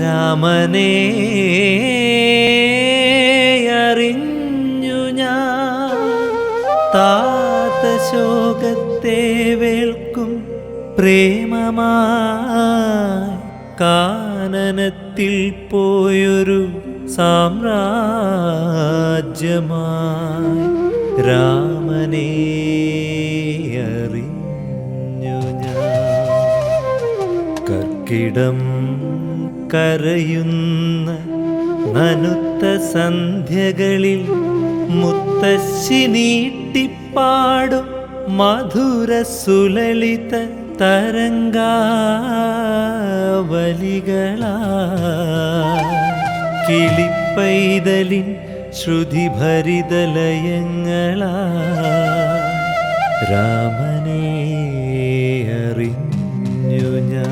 രാമനെ അറിഞ്ഞു ഞാൻ. താത ശോകത്തെ വേൾക്കും പ്രേമമായി കാനനത്തിൽ പോയൊരു സാമ്രാജ്യമായി രാമനേ അറിഞ്ഞു ഞാൻ. കർക്കിടം കരയുന്ന നനുത്ത സന്ധ്യകളിൽ മുത്തശ്ശി നീട്ടിപ്പാടും മധുര സുലളിത തരംഗാവലികളാ. കിളിപ്പൈതലിൻ ശ്രുതിഭരിതലയങ്ങളാ. രാമനേ അറിഞ്ഞു ഞാൻ.